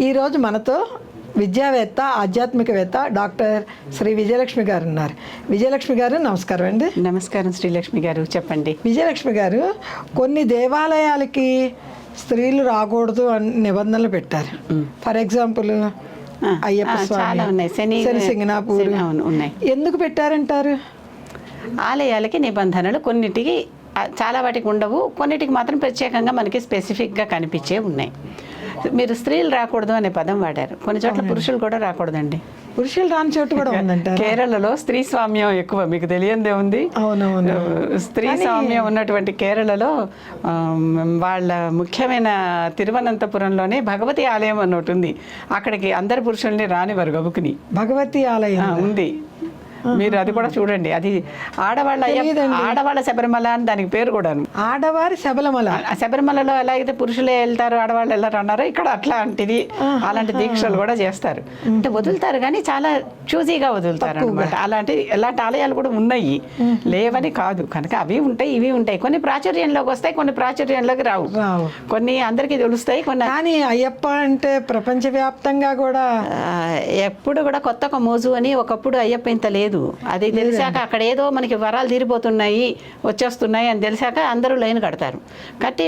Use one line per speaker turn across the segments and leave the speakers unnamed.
ఈరోజు మనతో విద్యావేత్త ఆధ్యాత్మికవేత్త డాక్టర్ శ్రీ విజయలక్ష్మి గారు ఉన్నారు. విజయలక్ష్మి గారు నమస్కారం అండి.
నమస్కారం శ్రీలక్ష్మి గారు చెప్పండి.
విజయలక్ష్మి గారు కొన్ని దేవాలయాలకి స్త్రీలు రాకూడదు అని నిబంధనలు పెట్టారు. For example Ayyappa Swami.
శని-
సింగనాపూర్.
ఉన్నాయి.
ఎందుకు పెట్టారంటారు?
ఆలయాలకి నిబంధనలు కొన్నిటికి చాలా వాటికి ఉండవు. కొన్నిటికి మాత్రం ప్రత్యేకంగా మనకి స్పెసిఫిక్గా కనిపించే ఉన్నాయి. మీరు స్త్రీలు రాకూడదు అనే పదం వాడారు. కొన్ని చోట్ల పురుషులు కూడా రాకూడదండి.
పురుషులు రాని చోటు కూడా ఉందంటారు?
కేరళలో స్త్రీ స్వామ్యం ఎక్కువ మీకు తెలియందే ఉంది.
అవునవును.
స్త్రీ స్వామ్యం ఉన్నటువంటి కేరళలో వాళ్ళ ముఖ్యమైన తిరువనంతపురంలోనే భగవతి ఆలయం అని ఒకటి ఉంది. అక్కడికి అందరు పురుషుల్ని రానివారు గబుకుని
భగవతి ఆలయం.
ఉంది. మీరు అది కూడా చూడండి. అది ఆడవాళ్ళ ఆడవాళ్ళ శబరిమల అని దానికి పేరు కూడాను.
ఆడవారి శబలమల
ఆ శబరిమలలో ఎలా అయితే పురుషులే వెళ్తారు ఆడవాళ్ళు వెళ్ళరు అన్నారో ఇక్కడ అట్లాంటిది అలాంటి దీక్షలు కూడా చేస్తారు. అంటే వదులుతారు కానీ చాలా చూజీగా వదులుతారు అనమాట అలాంటి ఎలాంటి ఆలయాలు కూడా ఉన్నాయి. లేవని కాదు. కనుక అవి ఉంటాయి ఇవి ఉంటాయి. కొన్ని ప్రాచుర్యంలోకి వస్తాయి కొన్ని ప్రాచుర్యంలోకి రావు. కొన్ని అందరికీ తెలుస్తాయి కొన్ని
కానీ అయ్యప్ప అంటే ప్రపంచవ్యాప్తంగా కూడా
ఎప్పుడు కూడా కొత్త ఒక మోజు అని ఒకప్పుడు అయ్యప్ప ఇంత లేదు. అది తెలిసాక అక్కడ ఏదో మనకి వరాలు తీరిపోతున్నాయి వచ్చేస్తున్నాయి అని తెలిసాక అందరూ లైన్ కడతారు. కట్టి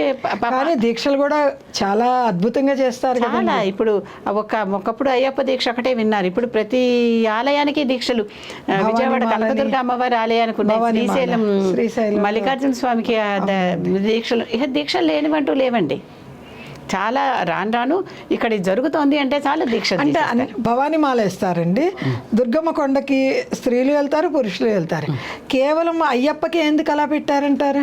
దీక్షలు కూడా చాలా అద్భుతంగా చేస్తారు కదా
చాలా. ఇప్పుడు ఒక ఒకప్పుడు అయ్యప్ప దీక్ష ఒకటే విన్నారు. ఇప్పుడు ప్రతి ఆలయానికి దీక్షలు. విజయవాడ కనకదుర్గ అమ్మవారి ఆలయానికి ఉన్నాయి. శ్రీశైలం. మల్లికార్జున స్వామికి దీక్షలు. ఇక దీక్షలు లేనివంటూ లేవండి. చాలా రాను రాను ఇక్కడ జరుగుతోంది అంటే చాలా దీక్ష
అంటే అన్ని- భవానీ మాల వేస్తారండి దుర్గమ్మ కొండకి స్త్రీలు వెళ్తారు పురుషులు వెళ్తారు. కేవలం అయ్యప్పకి ఎందుకు అలా పెట్టారంటారు?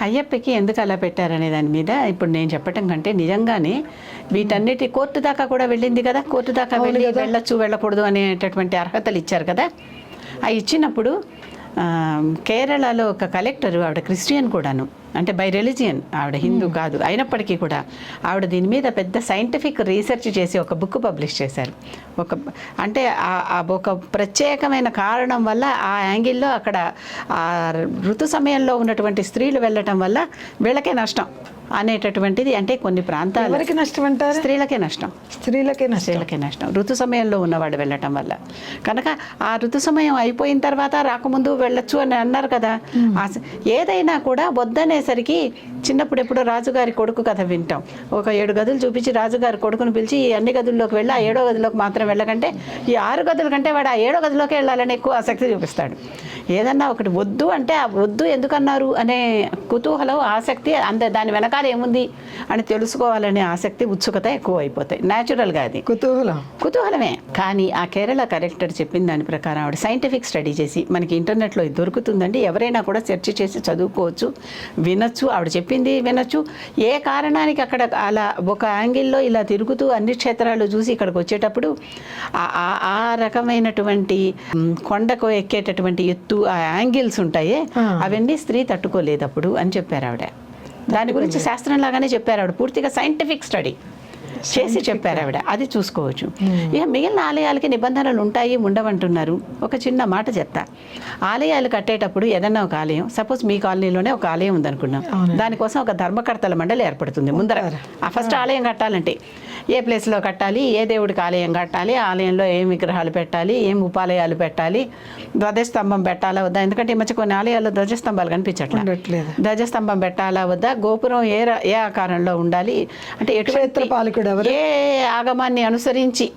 అయ్యప్పకి ఎందుకు అలా పెట్టారనే దాని మీద ఇప్పుడు నేను చెప్పటం కంటే నిజంగానే వీటన్నిటి కోర్టు దాకా కూడా వెళ్ళింది కదా. కోర్టు దాకా వెళ్ళి వెళ్ళొచ్చు వెళ్ళకూడదు అనేటటువంటి అర్హతలు ఇచ్చారు కదా. అవి ఇచ్చినప్పుడు కేరళలో ఒక కలెక్టర్ ఆవిడ క్రిస్టియన్ కూడాను. అంటే బై రిలీజియన్ ఆవిడ హిందూ కాదు. అయినప్పటికీ కూడా ఆవిడ దీని మీద పెద్ద సైంటిఫిక్ రీసెర్చ్ చేసి ఒక బుక్ పబ్లిష్ చేశారు. ఒక అంటే ఒక ప్రత్యేకమైన కారణం వల్ల ఆ యాంగిల్లో అక్కడ ఆ ఋతు సమయంలో ఉన్నటువంటి స్త్రీలు వెళ్ళటం వల్ల వీళ్ళకే నష్టం. అనేటటువంటిది అంటే కొన్ని ప్రాంతాలు
ఎవరికి నష్టం అంటారు?
స్త్రీలకే నష్టం.
స్త్రీలకే నష్టం.
స్త్రీలకే నష్టం. ఋతు సమయంలో ఉన్నవాడు వెళ్ళటం వల్ల. కనుక ఆ ఋతు సమయం అయిపోయిన తర్వాత రాకముందు వెళ్ళొచ్చు అని అన్నారు కదా. ఏదైనా కూడా వద్దనేసరికి చిన్నప్పుడు ఎప్పుడో రాజుగారి కొడుకు కథ వింటాం. ఒక ఏడు గదులు చూపించి రాజుగారి కొడుకును పిలిచి ఈ అన్ని గదుల్లోకి వెళ్ళి ఆ ఏడో గదిలోకి మాత్రం వెళ్ళకంటే ఈ ఆరు గదుల కంటే వాడు ఆ ఏడో గదిలోకి వెళ్ళాలని ఎక్కువ ఆసక్తి చూపిస్తాడు. ఏదన్నా ఒకటి వద్దు అంటే ఆ వద్దు ఎందుకన్నారు అనే కుతూహలం ఆసక్తి అంత దాని వెనకాల ఏముంది అని తెలుసుకోవాలనే ఆసక్తి ఉత్సుకత ఎక్కువ అయిపోతాయి న్యాచురల్గా అది.
కుతూహలం.
కుతూహలమే. కానీ ఆ కేరళ కలెక్టర్ చెప్పిన దాని ప్రకారం ఆవిడ సైంటిఫిక్ స్టడీ చేసి మనకి ఇంటర్నెట్లో ఇది దొరుకుతుందండి. ఎవరైనా కూడా సెర్చ్ చేసి చదువుకోవచ్చు వినొచ్చు ఆవిడ చెప్పింది వినొచ్చు. ఏ కారణానికి అక్కడ అలా ఒక యాంగిల్లో ఇలా తిరుగుతూ అన్ని క్షేత్రాలు చూసి ఇక్కడికి వచ్చేటప్పుడు ఆ- రకమైనటువంటి కొండకు ఎక్కేటటువంటి ఎత్తు ఆ యాంగిల్స్ ఉంటాయే అవన్నీ స్త్రీ తట్టుకోలేదు అప్పుడు అని చెప్పారు ఆవిడ. దాని గురించి శాస్త్రం లాగానే చెప్పారు ఆవిడ. పూర్తిగా సైంటిఫిక్ స్టడీ చేసి చెప్పారు ఆవిడ. అది చూసుకోవచ్చు. ఇక మిగిలిన ఆలయాలకి నిబంధనలు ఉంటాయి ఉండవంటున్నారు. ఒక చిన్న మాట చెప్తా. ఆలయాలు కట్టేటప్పుడు ఏదన్నా ఒక ఆలయం సపోజ్ మీ కాలనీలోనే ఒక ఆలయం ఉందనుకున్నాం. దానికోసం ఒక ధర్మకర్తల మండలి ఏర్పడుతుంది ముందర. ఫస్ట్ ఆలయం కట్టాలంటే. ఏ ప్లేస్లో కట్టాలి ఏ దేవుడికి ఆలయం కట్టాలి ఆలయంలో ఏం విగ్రహాలు పెట్టాలి ఏం ఉపాలయాలు పెట్టాలి ధ్వజస్తంభం పెట్టాలా వద్దా? ఎందుకంటే ఈ మధ్య కొన్ని ఆలయాల్లో ధ్వజస్తంభాలు కనిపించట్లేదు ధ్వజస్తంభం పెట్టాలా వద్దా? గోపురం ఏ ఏ ఆకారంలో ఉండాలి? అంటే ఎటువంటి
ఎవరు?
ఏ ఆగమాన్ని అనుసరించి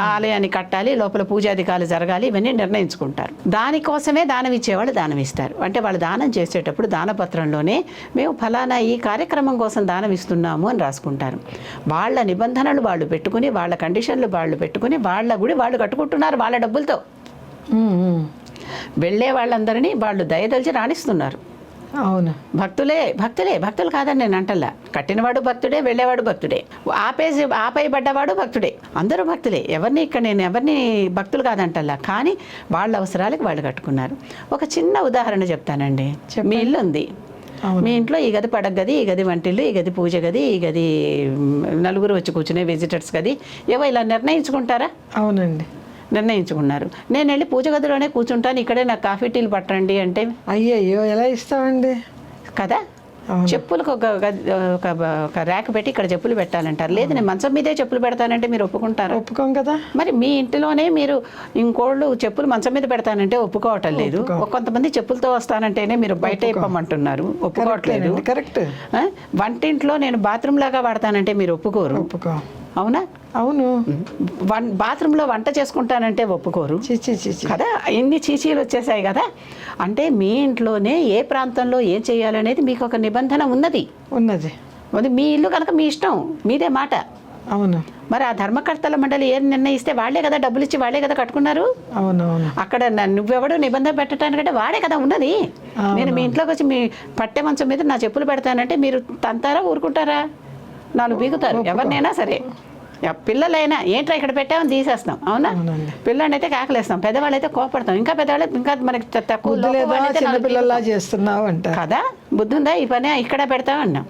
ఆలయాన్ని కట్టాలి లోపల పూజాధికారులు జరగాలి ఇవన్నీ నిర్ణయించుకుంటారు. దానికోసమే దానం ఇచ్చేవాళ్ళు దానం ఇస్తారు అంటే వాళ్ళు దానం చేసేటప్పుడు దానపత్రంలోనే మేము ఫలానా ఈ కార్యక్రమం కోసం దానం ఇస్తున్నాము అని రాసుకుంటారు. వాళ్ళ నిబంధనలు వాళ్ళు పెట్టుకుని వాళ్ళ కండిషన్లు వాళ్ళు పెట్టుకుని వాళ్ళ గుడి వాళ్ళు కట్టుకుంటున్నారు వాళ్ళ డబ్బులతో. వెళ్ళే వాళ్ళందరినీ వాళ్ళు దయదలిచి రాణిస్తున్నారు.
అవును.
భక్తులే భక్తులే భక్తులు కాదని నేను అంటల్లా. కట్టినవాడు భక్తుడే వెళ్ళేవాడు భక్తుడే. ఆపేసి ఆపై పడ్డవాడు భక్తుడే. అందరూ భక్తులే. ఎవరిని ఇక్కడ నేను ఎవరిని భక్తులు కాదంటల్లా. కానీ వాళ్ళ అవసరాలకు వాళ్ళు కట్టుకున్నారు. ఒక చిన్న ఉదాహరణ చెప్తానండి. మీ ఇల్లు ఉంది. మీ ఇంట్లో ఈ గది పడక గది ఈ గది వంటిల్లు ఈ గది పూజ గది ఈ గది నలుగురు వచ్చి కూర్చునే విజిటర్స్ గది. ఏవో ఇలా నిర్ణయించుకుంటారా?
అవునండి.
నిర్ణయించుకున్నారు. నేను వెళ్ళి పూజ గదిలోనే కూర్చుంటాను ఇక్కడే నాకు కాఫీ టీలు పట్టండి అంటే
అయ్యయ్యో ఎలా ఇస్తామండి
కదా. చెప్పులకు ఒక గది- ఒక ఒక ర్యాక్ పెట్టి ఇక్కడ చెప్పులు పెట్టాలంటారు. లేదు నేను మంచం మీదే చెప్పులు పెడతానంటే మీరు ఒప్పుకుంటారా?
ఒప్పుకోం కదా.
మరి మీ ఇంటిలోనే మీరు ఇంకోళ్ళు చెప్పులు మంచం మీద పెడతానంటే ఒప్పుకోవటం లేదు. కొంతమంది చెప్పులతో వస్తానంటేనే మీరు బయట ఇప్పమంటున్నారు. ఒప్పుకోవట్లేదు.
కరెక్ట్?
వంటింట్లో నేను బాత్రూమ్ లాగా వాడతానంటే మీరు ఒప్పుకోరు.
ఒప్పుకో.
అవునా?
అవును.
వన్ బాత్రూంలో వంట చేసుకుంటానంటే ఒప్పుకోరు. కదా? ఎన్ని చీచీలు వచ్చేసాయి కదా? అంటే మీ ఇంట్లోనే ఏ ప్రాంతంలో ఏం చేయాలనేది మీకు ఒక నిబంధన ఉన్నది.
ఉన్నది.
అది మీ ఇల్లు కనుక మీ ఇష్టం మీదే మాట.
అవును.
మరి ఆ ధర్మకర్తల మండలి ఏం నిర్ణయిస్తే వాళ్ళే కదా డబ్బులు ఇచ్చి వాళ్ళే కదా కట్టుకున్నారు?
అవును అవును
అక్కడ నువ్వెవడు నిబంధన పెట్టడానికంటే వాడే కదా ఉన్నది. నేను మీ ఇంట్లోకి వచ్చి మీ పట్టె మంచం మీద నా చెప్పులు పెడతానంటే మీరు తంతారా ఊరుకుంటారా? నాలుగు బీగుతారు. ఎవరినైనా సరే. పిల్లలైనా ఏంట్రా ఇక్కడ పెట్టామని తీసేస్తాం అవునా?
అవునండి.
పిల్లలైతే కాకలేస్తాం పెద్దవాళ్ళు అయితే కోపడతాం. ఇంకా పెద్దవాళ్ళు ఇంకా మనకి తక్కువ
చిన్నపిల్లల్లా చేస్తున్నావు అంట
కదా? బుద్ధి ఉందా ఈ పని ఇక్కడ పెడతామన్నాం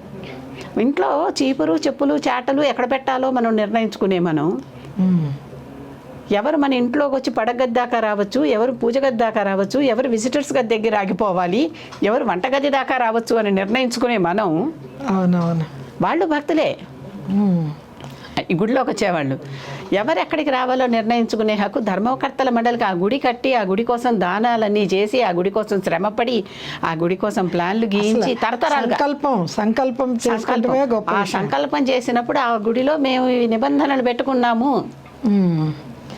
ఇంట్లో చీపురు చెప్పులు చాటలు ఎక్కడ పెట్టాలో మనం నిర్ణయించుకునే మనం. ఎవరు మన ఇంట్లోకి వచ్చి పడగది దాకా రావచ్చు ఎవరు పూజ గది దాకా రావచ్చు ఎవరు విజిటర్స్ గది దగ్గర ఆగిపోవాలి ఎవరు వంటగది దాకా రావచ్చు అని నిర్ణయించుకునే మనం.
అవును అవును
వాళ్ళు భక్తులే. ఈ గుడిలోకి వచ్చేవాళ్ళు. ఎవరు ఎక్కడికి రావాలో నిర్ణయించుకునే హక్కు ధర్మకర్తల మండలికి ఆ గుడి కట్టి ఆ గుడి కోసం దానాలన్నీ చేసి ఆ గుడి కోసం శ్రమపడి ఆ గుడి కోసం ప్లాన్లు గీయించి తరతరాలుగా
సంకల్పం సంకల్పం
ఆ సంకల్పం చేసినప్పుడు ఆ గుడిలో మేము ఈ నిబంధనలు పెట్టుకున్నాము.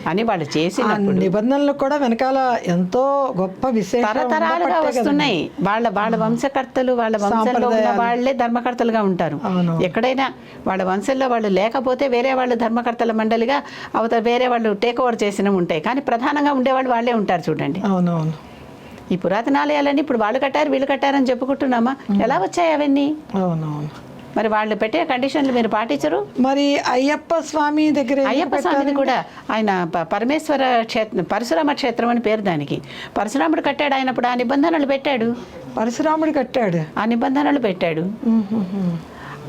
అని వాళ్ళు చేసినప్పుడు
నిబంధనలు కూడా వెనకాల ఎంతో గొప్ప విశేషం
తరతరాలుగా. వస్తున్నాయి. వాళ్ళ వాళ్ళ వంశకర్తలు వాళ్ళ వంశంలో ఉన్న. వాళ్ళే ధర్మకర్తలుగా ఉంటారు. ఎక్కడైనా వాళ్ళ వంశంలో వాళ్ళు లేకపోతే వేరే వాళ్ళు ధర్మకర్తల మండలిగా అవతల వేరే వాళ్ళు టేక్ ఓవర్ చేసినవి ఉంటాయి. కానీ ప్రధానంగా ఉండేవాళ్ళు వాళ్ళే ఉంటారు చూడండి.
అవునవును.
ఈ పురాతన ఆలయాలన్నీ ఇప్పుడు వాళ్ళు కట్టారు వీళ్ళు కట్టారని చెప్పుకుంటున్నామా? ఎలా వచ్చాయి అవన్నీ?
అవునవును.
మరి వాళ్ళు పెట్టే కండిషన్లు మీరు పాటించరు?
మరి అయ్యప్ప స్వామి దగ్గర
అయ్యప్ప స్వామిది కూడా ఆయన పరమేశ్వర క్షేత్రం పరశురామ క్షేత్రం అని పేరు దానికి. పరశురాముడు కట్టాడు ఆయన ఇప్పుడు ఆ నిబంధనలు పెట్టాడు.
పరశురాముడు కట్టాడు.
ఆ నిబంధనలు పెట్టాడు.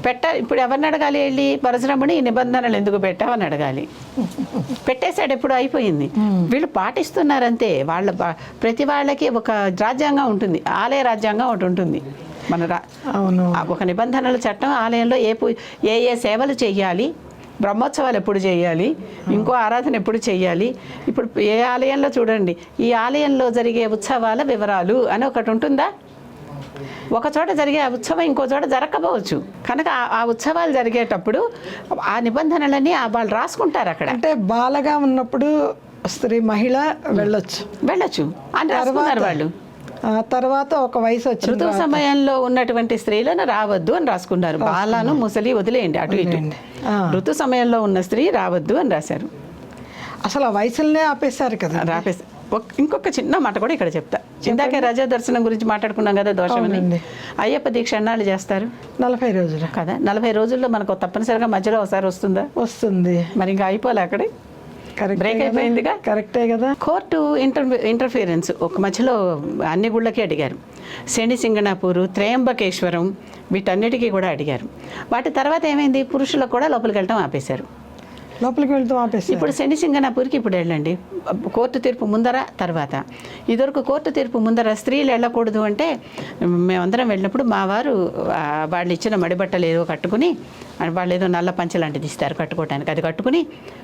పెట్ట ఇప్పుడు ఎవరిని అడగాలి వెళ్ళి? పరశురాముని ఈ నిబంధనలు ఎందుకు పెట్టావని అడగాలి. పెట్టేశాడు ఎప్పుడు అయిపోయింది. వీళ్ళు పాటిస్తున్నారంతే. వాళ్ళ ప్రతి వాళ్ళకి ఒక రాజ్యాంగం ఉంటుంది. ఆలయ రాజ్యాంగం ఒకటి ఉంటుంది. మన రా
అవును
ఒక నిబంధనల చట్టం ఆలయంలో ఏ పూ ఏ ఏ సేవలు చేయాలి బ్రహ్మోత్సవాలు ఎప్పుడు చేయాలి ఇంకో ఆరాధన ఎప్పుడు చేయాలి ఇప్పుడు ఏ ఆలయంలో చూడండి ఈ ఆలయంలో జరిగే ఉత్సవాల వివరాలు అని ఒకటి ఉంటుందా? ఒక చోట జరిగే ఆ ఉత్సవం ఇంకో చోట జరగకపోవచ్చు. కనుక ఆ- ఉత్సవాలు జరిగేటప్పుడు ఆ నిబంధనలన్నీ ఆ వాళ్ళు రాసుకుంటారు అక్కడ.
అంటే బాలగా ఉన్నప్పుడు స్త్రీ మహిళ వెళ్ళొచ్చు.
వెళ్ళొచ్చు. అని రాసుకున్నారు వాళ్ళు.
తర్వాత ఒక వయసు వచ్చిన
ఋతువు సమయంలో ఉన్నటువంటి స్త్రీలను రావద్దు అని రాసుకున్నారు. బాలను ముసలి వదిలేయండి అటు ఇటు. ఋతు సమయంలో ఉన్న స్త్రీ రావద్దు అని రాశారు.
అసలు ఆ వయసులనే ఆపేశారు కదా.
ఒక్- ఇంకొక చిన్న మాట కూడా ఇక్కడ చెప్తా. ఇందాకే రజా దర్శనం గురించి మాట్లాడుకున్నాం కదా దోషమని. అయ్యప్ప దీక్ష ఎన్నాళ్ళు చేస్తారు?
నలభై రోజులు.
కదా నలభై రోజుల్లో మనకు తప్పనిసరిగా మధ్యలో ఒకసారి వస్తుందా?
వస్తుంది.
మరి ఇంకా అయిపోలే అక్కడే? బ్రేక్? అయిపోయిందిగా?
కరెక్టే కదా?
కోర్టు ఇంటర్ ఇంటర్ఫియరెన్స్ ఒక మధ్యలో అన్ని గుళ్ళకి అడిగారు. శని సింగణాపూరు త్రయంబకేశ్వరం వీటన్నిటికీ కూడా అడిగారు. వాటి తర్వాత ఏమైంది? పురుషులకు కూడా లోపలికి వెళ్ళటం ఆపేశారు.
లోపలికి వెళ్తూ ఆపేశారు
ఇప్పుడు శని సింగనాపూర్కి ఇప్పుడు వెళ్ళండి. కోర్టు తీర్పు ముందర తర్వాత. ఇదివరకు కోర్టు తీర్పు ముందర స్త్రీలు వెళ్ళకూడదు అంటే మేమందరం వెళ్ళినప్పుడు మా వారు వాళ్ళు ఇచ్చిన మడిబట్టలు ఏదో కట్టుకుని వాళ్ళు ఏదో నల్ల పంచె లాంటిది ఇస్తారు కట్టుకోవడానికి అది కట్టుకుని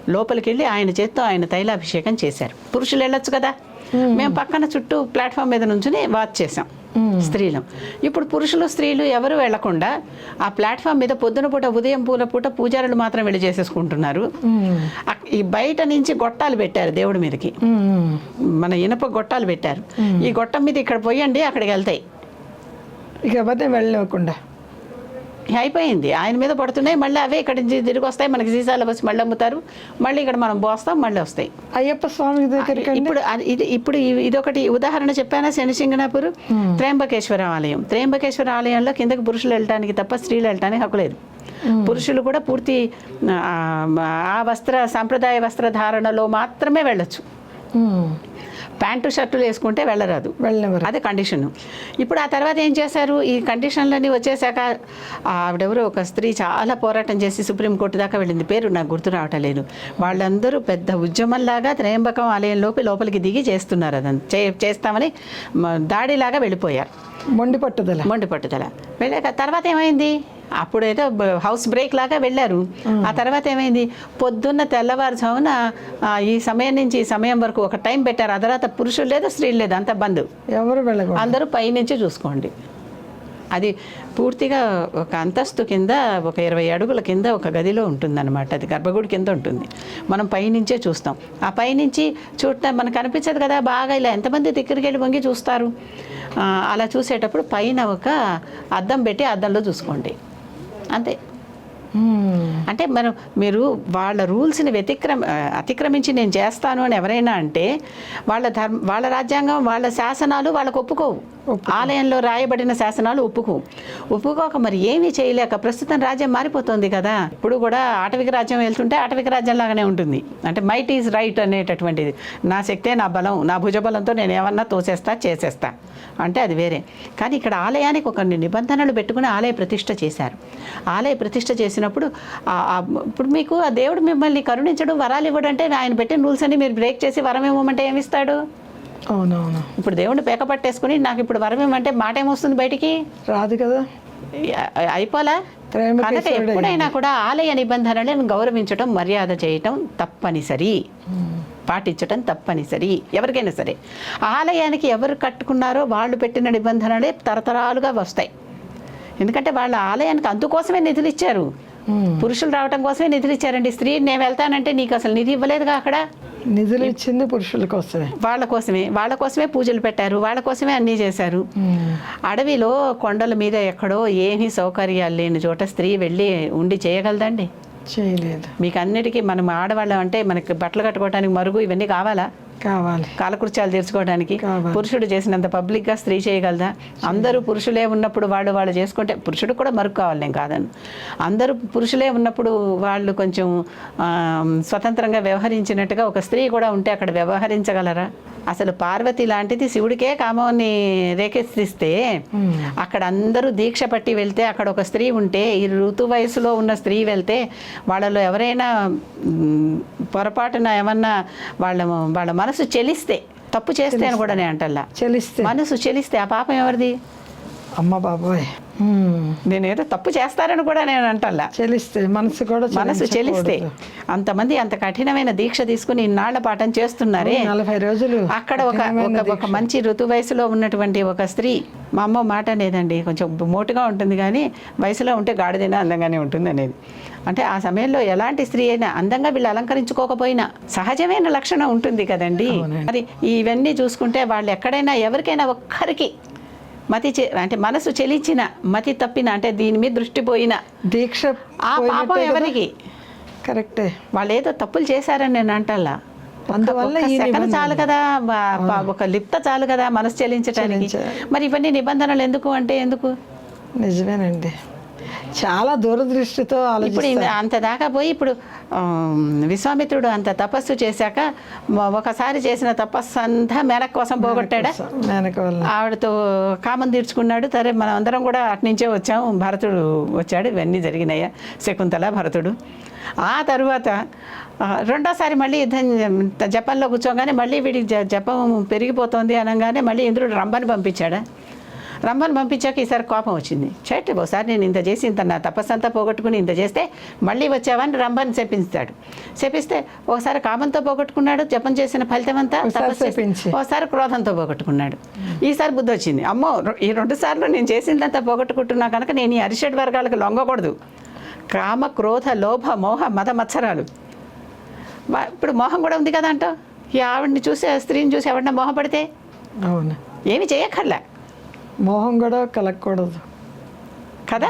లోపలికి వెళ్ళి ఆయన చేత్తో ఆయన తైలాభిషేకం చేశారు. పురుషులు వెళ్ళొచ్చు కదా. మేము. పక్కన చుట్టూ ప్లాట్ఫామ్ మీద నుంచుని వాచ్ చేసాం స్త్రీలు. ఇప్పుడు పురుషులు స్త్రీలు ఎవరు వెళ్ళకుండా ఆ ప్లాట్ఫామ్ మీద పొద్దున పూట ఉదయం పూల పూట పూజారులు మాత్రం వెళ్ళి చేసేసుకుంటున్నారు. ఈ బయట నుంచి గొట్టాలు పెట్టారు దేవుడి మీదకి. మన ఇనప గొట్టాలు పెట్టారు. ఈ గొట్టం మీద ఇక్కడ పోయండి అక్కడికి వెళ్తాయి.
ఇక వెళ్ళకుండా.
అయిపోయింది. ఆయన మీద పడుతున్నాయి. మళ్ళీ అవే ఇక్కడ నుంచి తిరిగి వస్తాయి. మనకి సీసాలు వచ్చి మళ్ళీ అమ్ముతారు. మళ్ళీ ఇక్కడ మనం పోస్తాం మళ్ళీ వస్తాయి.
అయ్యప్ప స్వామి దగ్గరికి అండి
ఇప్పుడు ఇది ఇప్పుడు ఇదొకటి ఉదాహరణ చెప్పానా శనిసింగనాపూర్ త్రయంబకేశ్వర ఆలయం. త్రయంబకేశ్వర ఆలయంలో కిందకి పురుషులు వెళ్ళటానికి తప్ప స్త్రీలు వెళ్ళటానికి హక్కు లేదు. పురుషులు కూడా పూర్తి ఆ, వస్త్ర సాంప్రదాయ వస్త్రధారణలో మాత్రమే వెళ్ళొచ్చు. ప్యాంటు షర్టులు వేసుకుంటే వెళ్ళరాదు.
వెళ్ళినవారు
అదే కండిషన్. ఇప్పుడు ఆ తర్వాత ఏం చేశారు? ఈ కండిషన్లన్నీ వచ్చేసాక ఆవిడెవరో ఒక స్త్రీ చాలా పోరాటం చేసి సుప్రీంకోర్టు దాకా వెళ్ళింది. పేరు నాకు గుర్తు రావటం లేదు వాళ్ళందరూ పెద్ద ఉద్యమంలాగా త్రయంబకం ఆలయంలోకి లోపలికి దిగి చేస్తున్నారు అదంతా. చే చేస్తామని దాడిలాగా వెళ్ళిపోయారు.
మొండి పట్టుదల.
మొండి పట్టుదల. వెళ్ళాక తర్వాత ఏమైంది? అప్పుడు ఏదో బ- హౌస్ బ్రేక్ లాగా వెళ్ళారు. ఆ తర్వాత ఏమైంది? పొద్దున్న తెల్లవారుజామున ఈ సమయం నుంచి ఈ సమయం వరకు ఒక టైం పెట్టారు. ఆ తర్వాత పురుషులు లేదు స్త్రీలు లేదు అంత బంద్.
ఎవరు
అందరూ పైనుంచి చూసుకోండి. అది పూర్తిగా ఒక అంతస్తు కింద ఒక ఇరవై అడుగుల కింద ఒక గదిలో ఉంటుందన్నమాట. అది గర్భగుడి కింద ఉంటుంది. మనం పైనుంచే చూస్తాం. ఆ పైనుంచి చూడటం మనకు అనిపించదు కదా బాగా ఇలా ఎంతమంది దగ్గరికి వెళ్ళి వంగి చూస్తారు? అలా చూసేటప్పుడు పైన ఒక అద్దం పెట్టి అద్దంలో చూసుకోండి. అంతే
మ్మ్.
అంటే మనం మీరు వాళ్ళ రూల్స్ని వ్యతిక్రమ అతిక్రమించి నేను చేస్తాను అని ఎవరైనా అంటే వాళ్ళ ధర్మ వాళ్ళ రాజ్యాంగం వాళ్ళ శాసనాలు వాళ్ళకు ఒప్పుకోవు. ఆలయంలో రాయబడిన శాసనాలు ఒప్పుకోవు. ఒప్పుకోక మరి ఏమీ చేయలేక ప్రస్తుతం రాజ్యం మారిపోతుంది కదా. ఇప్పుడు కూడా ఆటవిక రాజ్యం వెళ్తుంటే ఆటవిక రాజ్యం లాగానే ఉంటుంది. అంటే మైట్ ఈజ్ రైట్ అనేటటువంటిది. నా శక్తే నా బలం నా భుజబలంతో నేను ఏమన్నా తోసేస్తా చేసేస్తా. అంటే అది వేరే. కానీ ఇక్కడ ఆలయానికి ఒక నిబంధనలు పెట్టుకుని ఆలయ ప్రతిష్ట చేశారు. ఆలయ ప్రతిష్ట చేసినప్పుడు ఇప్పుడు మీకు ఆ దేవుడు మిమ్మల్ని కరుణించడు వరాలు ఇవ్వడు అంటే ఆయన పెట్టిన రూల్స్ అన్ని మీరు బ్రేక్ చేసి వరం ఇవ్వమంటే ఏమిస్తాడు
అవునవును.
ఇప్పుడు దేవుడిని పేక పట్టేసుకుని నాకు ఇప్పుడు వరం ఇవ్వమంటే మాట ఏమొస్తుంది బయటికి?
రాదు కదా.
అయిపోలా? కనుక ఎప్పుడైనా కూడా ఆలయ నిబంధనలను గౌరవించడం మర్యాద చేయటం తప్పనిసరి. పాటించటం తప్పనిసరి. ఎవరికైనా సరే. ఆలయానికి ఎవరు కట్టుకున్నారో వాళ్ళు పెట్టిన నిబంధనలే తరతరాలుగా వస్తాయి. ఎందుకంటే వాళ్ళ ఆలయానికి అందుకోసమే నిధులు ఇచ్చారు. పురుషులు రావటం కోసమే నిధులు ఇచ్చారండి. స్త్రీ నేను వెళ్తానంటే నీకు అసలు నిధి ఇవ్వలేదుగా అక్కడ?
నిధులు ఇచ్చింది పురుషుల కోసమే.
వాళ్ళ కోసమే. వాళ్ళ కోసమే పూజలు పెట్టారు. వాళ్ళ కోసమే అన్నీ చేశారు. అడవిలో కొండల మీద ఎక్కడో ఏమీ సౌకర్యాలు లేని చోట స్త్రీ వెళ్ళి ఉండి చేయగలదండి?
చేయలేదు.
మీకు అన్నిటికీ మనం ఆడవాళ్ళం అంటే మనకి బట్టలు కట్టుకోవడానికి మరుగు ఇవన్నీ కావాలా?
కావాలి.
కాలకృత్యాలు తీర్చుకోవడానికి. పురుషుడు చేసినంత పబ్లిక్గా స్త్రీ చేయగలదా? అందరూ పురుషులే ఉన్నప్పుడు వాళ్ళు వాళ్ళు చేసుకుంటే పురుషుడు కూడా మరుగు కావాలి నేను కాదని. అందరూ పురుషులే ఉన్నప్పుడు వాళ్ళు కొంచెం స్వతంత్రంగా వ్యవహరించినట్టుగా ఒక స్త్రీ కూడా ఉంటే అక్కడ వ్యవహరించగలరా? అసలు పార్వతి లాంటిది శివుడికే కామాన్ని రేకెత్తిస్తే
మ్మ్.
అక్కడ అందరూ దీక్ష పట్టి వెళ్తే అక్కడ ఒక స్త్రీ ఉంటే ఈ ఋతు వయసులో ఉన్న స్త్రీ వెళ్తే వాళ్ళలో ఎవరైనా పొరపాటున ఏమన్నా వాళ్ళ వాళ్ళ మనసు చెలిస్తే తప్పు చేస్తే అని కూడా నేను అంటల్లా
చెలిస్తే
మనసు చెలిస్తే ఆ పాపం ఎవరిది
అమ్మ బాబాయ్.
నేను ఏదో తప్పు చేస్తారని కూడా నేను అంటల్లా.
చెలిస్తే మనసు కూడా
మనసు చెలిస్తే. అంతమంది అంత కఠినమైన దీక్ష తీసుకుని ఇన్నాళ్ళ పాఠం చేస్తున్నారే.
నలభై రోజులు
అక్కడ ఒక ఒక మంచి ఋతు వయసులో ఉన్నటువంటి ఒక స్త్రీ మా అమ్మ మాట అనేదండి కొంచెం మోటుగా ఉంటుంది కానీ వయసులో ఉంటే గాడిదైనా అందంగానే ఉంటుంది అనేది. అంటే ఆ సమయంలో ఎలాంటి స్త్రీ అయినా అందంగా వీళ్ళు అలంకరించుకోకపోయినా సహజమైన లక్షణం ఉంటుంది కదండి. మరి ఇవన్నీ చూసుకుంటే వాళ్ళు ఎక్కడైనా ఎవరికైనా ఒక్కరికి మతి చె- అంటే మనసు చెలించిన మతి తప్పిన అంటే దీని మీద దృష్టి పోయిన
దీక్ష
ఆ పాపం ఎవరికి?
కరెక్టే.
వాళ్ళు ఏదో తప్పులు చేశారని నేను అంటల్లా.
అందువల్ల నిబంధన.
చాలు కదా ఒక లిప్త చాలు కదా మనసు చెల్లించడానికి. మరి ఇవన్నీ నిబంధనలు ఎందుకు అంటే ఎందుకు?
నిజమేనండి. చాలా దూరదృష్టితో
ఇప్పుడు అంత దాకా పోయి ఇప్పుడు విశ్వామిత్రుడు అంత తపస్సు చేశాక ఒకసారి చేసిన తపస్సు అంతా మేనక కోసం పోగొట్టాడా? ఆవిడతో కామం తీర్చుకున్నాడు. సరే మనం అందరం కూడా అట్నుంచే వచ్చాం. భరతుడు వచ్చాడు. ఇవన్నీ జరిగినాయా? శకుంతల భరతుడు. ఆ తరువాత రెండోసారి మళ్ళీ యుద్ధం జ- జపాన్లో కూర్చోగానే మళ్ళీ వీడికి జపం పెరిగిపోతుంది అనగానే మళ్ళీ ఇంద్రుడు రంభని పంపించాడా? రంభని పంపించాక ఈసారి కోపం వచ్చింది. చెట్టు ఒకసారి నేను ఇంత చేసి ఇంత నా తపస్సు అంతా పోగొట్టుకుని ఇంత చేస్తే మళ్ళీ వచ్చావని రంభని శపిస్తాడు శపిస్తే ఒకసారి కామంతో పోగొట్టుకున్నాడు జపం చేసిన ఫలితం అంతా
ఒకసారి
క్రోధంతో పోగొట్టుకున్నాడు. ఈసారి బుద్ధి వచ్చింది. అమ్మో ఈ రెండు సార్లు నేను చేసిందంతా పోగొట్టుకుంటున్నా కనుక నేను ఈ అరిషడ్ వర్గాలకు లొంగకూడదు. కామ క్రోధ లోభ మోహ మద మత్సరాలు. ఇప్పుడు మోహం కూడా ఉంది కదా అంట ఈ ఆవిడ్ని చూసి ఆ స్త్రీని చూసి ఎవడన్నా మోహపడితే?
అవును.
ఏమి చేయక్కర్లే.
మోహం కూడా కలగకూడదు.
కదా?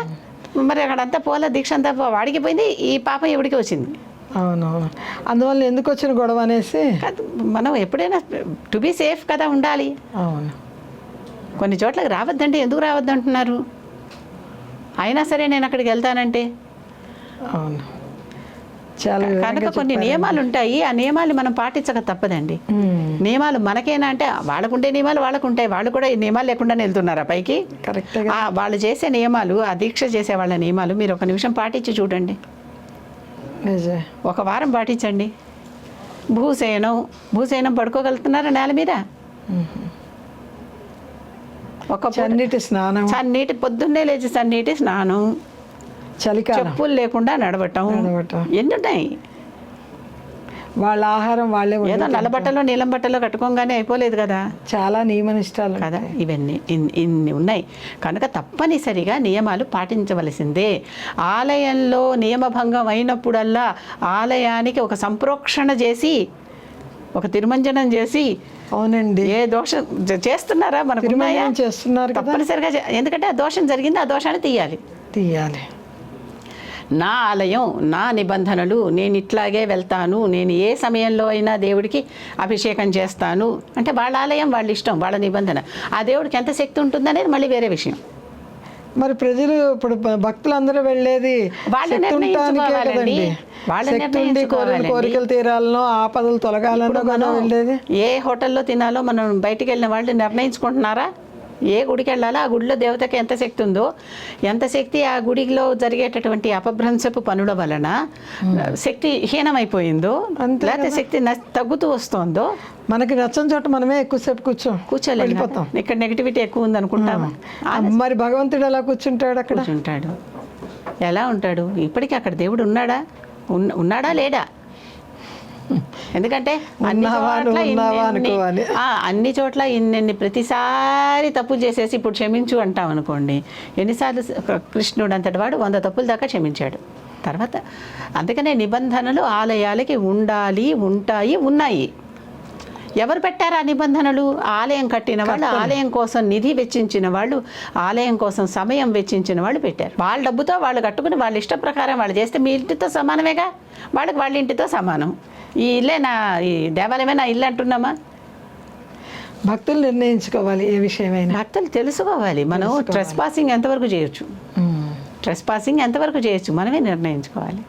మరి అక్కడంతా పోల దీక్ష అంతా వాడికి పోయింది ఈ పాపం ఎవడికి వచ్చింది.
అవునవును. అందువల్ల ఎందుకు వచ్చిన గొడవ అనేసి?
మనం ఎప్పుడైనా టు బీ సేఫ్ కదా ఉండాలి.
అవును.
కొన్ని చోట్లకి రావద్దంటే ఎందుకు రావద్దు అంటున్నారు అయినా సరే నేను అక్కడికి వెళ్తానంటే.
అవును. చాలా
కనుక కొన్ని. నియమాలు ఉంటాయి ఆ నియమాలు మనం పాటించక తప్పదండి. నియమాలు మనకేనా అంటే వాళ్ళకుంటే నియమాలు వాళ్ళకు ఉంటాయి వాళ్ళు కూడా ఈ నియమాలు లేకుండా వెళ్తున్నారా పైకి?
కరెక్ట్గా
ఆ వాళ్ళు చేసే నియమాలు ఆ దీక్ష చేసే వాళ్ళ నియమాలు మీరు ఒక నిమిషం పాటించి చూడండి. ఒక వారం పాటించండి. భూసేనం భూసేనం పడుకోగలుగుతున్నారా నేల మీద? ఒక
చన్నీటి స్నానం
సన్నీటి పొద్దున్నే లేచి సన్నీటి స్నానం.
చలికాలం.
చెప్పులు లేకుండా నడవటం.
నడవటం.
ఎన్ని ఉన్నాయి
వాళ్ళ ఆహారం వాళ్ళే
ఏదో నల్ల బట్టలో నీలం బట్టలో కట్టుకోగానే అయిపోలేదు కదా?
చాలా నియమ నిష్టాలు
కదా ఇవన్నీ ఇన్- ఇన్ని ఉన్నాయి. కనుక తప్పనిసరిగా నియమాలు పాటించవలసిందే. ఆలయంలో నియమభంగం అయినప్పుడల్లా ఆలయానికి ఒక సంప్రోక్షణ చేసి ఒక తిరుమంజనం చేసి
అవునండి.
ఏ దోషం చేస్తున్నారా? మనకు
చేస్తున్నారు
తప్పనిసరిగా ఎందుకంటే ఆ దోషం జరిగింది ఆ దోషాన్ని తీయాలి.
తీయాలి.
నా ఆలయం నా నిబంధనలు నేను ఇట్లాగే వెళ్తాను నేను ఏ సమయంలో అయినా దేవుడికి అభిషేకం చేస్తాను. అంటే వాళ్ళ ఆలయం వాళ్ళ ఇష్టం వాళ్ళ నిబంధన. ఆ దేవుడికి ఎంత శక్తి ఉంటుందనేది మళ్ళీ వేరే విషయం.
మరి ప్రజలు ఇప్పుడు భక్తులందరూ వెళ్ళేది కోరికలు తీరాలనో ఆపదలు తొలగాలనో వెళ్ళేది?
ఏ హోటల్లో తినాలో మనం బయటికి వెళ్ళిన వాళ్ళు నిర్ణయించుకుంటున్నారా? ఏ గుడికి వెళ్ళాలో ఆ గుడిలో దేవతకి ఎంత శక్తి ఉందో ఎంత శక్తి ఆ గుడిలో జరిగేటటువంటి అపభ్రంశపు పనుల వలన శక్తి హీనమైపోయిందో
అంతే
లేకపోతే శక్తి తగ్గుతూ వస్తుందో
మనకి నచ్చని చోట మనమే ఎక్కువసేపు కూర్చోం
కదా. ఇక్కడ నెగిటివిటీ ఎక్కువ ఉంది అనుకుంటాము
మరి భగవంతుడు ఎలా కూర్చుంటాడు అక్కడ?
కూర్చుంటాడు. ఎలా ఉంటాడు? ఇప్పటికీ అక్కడ దేవుడు ఉన్నాడా? ఉన్న- ఉన్నాడా లేడా? ఎందుకంటే అన్ని చోట్ల ఇన్నెన్ని- ఇన్నెన్ని ప్రతిసారి తప్పు చేసేసి ఇప్పుడు క్షమించు అంటాం అనుకోండి. ఎన్నిసార్లు కృష్ణుడు అంతటి వాడు వంద తప్పుల దాకా క్షమించాడు. తర్వాత అందుకనే నిబంధనలు ఆలయాలకి ఉండాలి ఉంటాయి ఉన్నాయి. ఎవరు పెట్టారు ఆ నిబంధనలు? ఆలయం కట్టిన వాళ్ళు ఆలయం కోసం నిధి వెచ్చించిన వాళ్ళు ఆలయం కోసం సమయం వెచ్చించిన వాళ్ళు పెట్టారు. వాళ్ళ డబ్బుతో వాళ్ళు కట్టుకుని వాళ్ళ ఇష్ట ప్రకారం వాళ్ళు చేస్తే మీ ఇంటితో సమానమేగా? వాళ్ళకి వాళ్ళ ఇంటితో సమానం. ఈ ఇల్లే నా ఈ దేవాలయమే నా ఇల్లు అంటున్నామా?
భక్తులు నిర్ణయించుకోవాలి ఏ విషయమైనా.
భక్తులు తెలుసుకోవాలి. మనం ట్రెస్ పాసింగ్ ఎంతవరకు చేయొచ్చు? ట్రెస్ పాసింగ్ ఎంతవరకు చేయొచ్చు? మనమే నిర్ణయించుకోవాలి.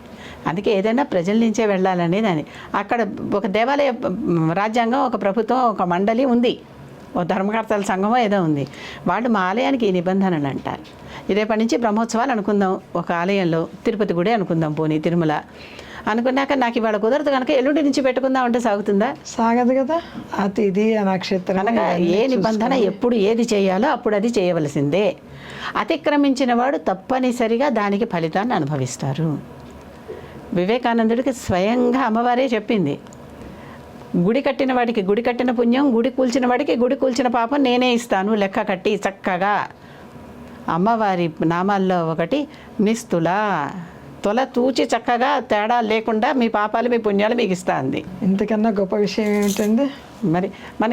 అందుకే ఏదైనా ప్రజల నుంచే వెళ్ళాలనేది అని అక్కడ ఒక దేవాలయ రాజ్యాంగం ఒక ప్రభుత్వం ఒక మండలి ఉంది. ఒక ధర్మకర్తల సంఘమో ఏదో ఉంది. వాళ్ళు మా ఆలయానికి ఈ నిబంధనలు అంటారు. రేపటి నుంచి బ్రహ్మోత్సవాలు అనుకుందాం. ఒక ఆలయంలో తిరుపతి గుడి అనుకుందాం పోనీ తిరుమల. అనుకున్నాక నాకు ఇవాళ కుదరదు కనుక ఎల్లుండి నుంచి పెట్టుకుందాం అంటే సాగుతుందా?
సాగదు కదా. ఆ తిథి ఆ నక్షత్రం ఇవన్నీ
ఏ నిబంధన ఎప్పుడు ఏది చేయాలో అప్పుడు అది చేయవలసిందే. అతిక్రమించిన వాడు తప్పనిసరిగా దానికి ఫలితాన్ని అనుభవిస్తారు. వివేకానందుడికి స్వయంగా అమ్మవారే చెప్పింది. గుడి కట్టిన వాడికి గుడి కట్టిన పుణ్యం గుడి కూల్చిన వాడికి గుడి కూల్చిన పాపం నేనే ఇస్తాను లెక్క కట్టి చక్కగా. అమ్మవారి నామాల్లో ఒకటి నిస్తుల. తొల తూచి చక్కగా తేడా లేకుండా మీ పాపాలు మీ పుణ్యాలు మీకు ఇస్తా అంది.
ఇంతకన్నా గొప్ప విషయం ఏమిటండి?
మరి మన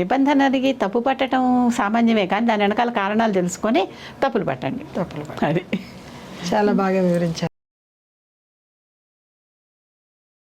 నిబంధనకి తప్పు పట్టడం సామాన్యమే కానీ దాని వెనకాల కారణాలు తెలుసుకొని తప్పులు పట్టండి.
తప్పులు
అది.
చాలా బాగా వివరించారు.